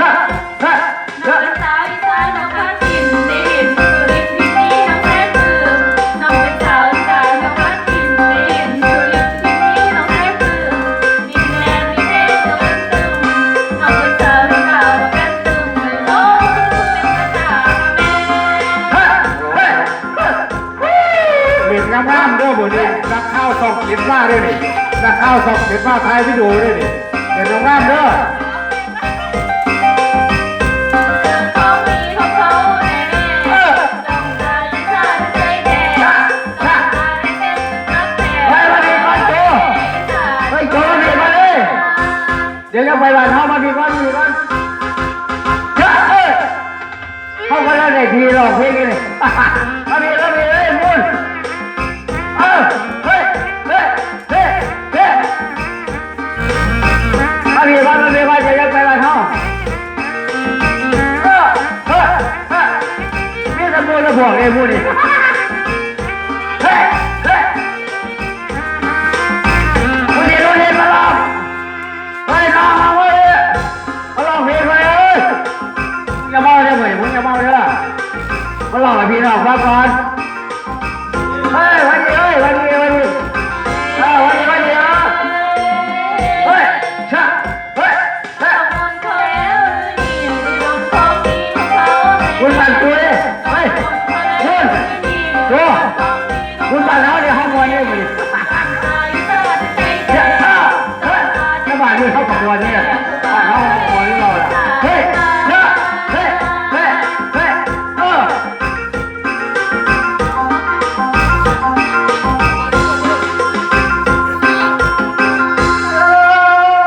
น้องเป็นสาวอีสานน้องพักินได้เห็นสุรินทร์ที่นี้น้องแท้ปลื้มน้องเป็นสาวอีสานน้องพัดกินได้เห็นสุรินทร์ที่นี้น้องแท้ปลื้มดินแนมีเด็กตะวันตึงน้องเป็นสาวที่าวกันตึงเลยโอ้เป็นภาษาแม่ฮะเฮ้ยนงามๆเด้อบ่นี่นักข้าวสองเก็บมาเด้อนี่นักข้าวสองเก็บมาถ่ายวิดีโอเด้อนี่เล่นงามๆ เดี๋ยวจะไปบ้านเฮามาดีก่อนดีก่อนเฮ้ยเข้ามาแล้วได้ทีหรองเพลงนี่มาดีมาดีเอ้ยมุนเออเฮ้ยเฮ้ยเฮ้ยเฮ้ยมาดีก่อนมาดีก่อนจะยังไปบ้านเฮาเออเฮ้ยเฮ้ยนี่ตะบูตะบวกเอ้ยมุนนี่เฮ้ย มาลองให้พี่น้องฟังก่อนเฮ้ยวันนี้เฮ้ยวันนี้วันนี้เออวันนี้วันนี้เออเฮ้ยชะเฮ้ยเฮ้ยคุณสั่นตัวดิเฮ้ยคุณโจคุณสั่นแล้วเดี๋ยวห้องนอนเนี่ยมึงเฮ้ยเฮ้ยเฮ้ยจะบ้านนี่เขาขบวนเนี่ยบ้านเขาขบวน